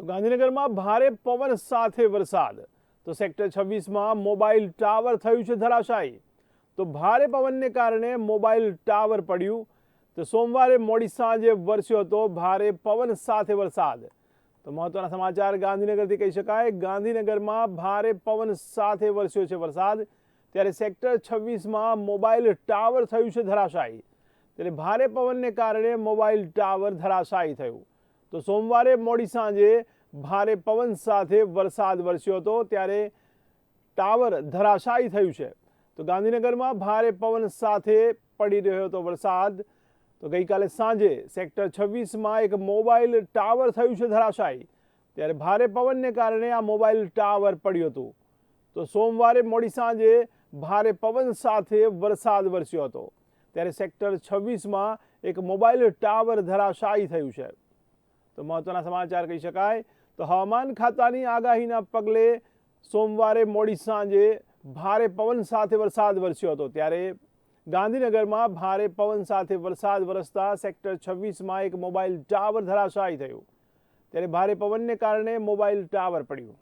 તો ગાંધીનગરમાં ભારે પવન સાથે વરસાદ. તો સેક્ટર છવ્વીસમાં મોબાઈલ ટાવર થયું છે ધરાશાયી. તો ભારે પવનને કારણે મોબાઈલ ટાવર પડ્યું. તો સોમવારે મોડી સાંજે વરસ્યો હતો ભારે પવન સાથે વરસાદ. તો મહત્વના સમાચાર ગાંધીનગરથી કહી શકાય. ગાંધીનગરમાં ભારે પવન સાથે વરસ્યો છે વરસાદ. ત્યારે સેક્ટર છવ્વીસમાં મોબાઈલ ટાવર થયું છે ધરાશાયી. ત્યારે ભારે પવનને કારણે મોબાઈલ ટાવર ધરાશાયી થયું. તો સોમવારે મોડી સાંજે ભારે પવન સાથે વરસાદ વરસ્યો હતો, ત્યારે ટાવર ધરાશાયી થયું છે. તો ગાંધીનગરમાં ભારે પવન સાથે પડી રહ્યો હતો વરસાદ. તો ગઈકાલે સાંજે સેક્ટર છવ્વીસમાં એક મોબાઈલ ટાવર થયું છે ધરાશાયી, ત્યારે ભારે પવનને કારણે આ મોબાઈલ ટાવર પડ્યું હતું. તો સોમવારે મોડી સાંજે ભારે પવન સાથે વરસાદ વરસ્યો હતો, ત્યારે સેક્ટર છવ્વીસમાં એક મોબાઈલ ટાવર ધરાશાયી થયું છે. તો મહત્વના સમાચાર કહી શકાય. તો હવામાન ખાતાની આગાહીના પગલે સોમવારે મોડી સાંજે ભારે પવન સાથે વરસાદ વરસ્યો હતો. ત્યારે ગાંધીનગરમાં ભારે પવન સાથે વરસાદ વરસતા સેક્ટર છવ્વીસમાં એક મોબાઈલ ટાવર ધરાશાયી થયું. ત્યારે ભારે પવનને કારણે મોબાઈલ ટાવર પડ્યું.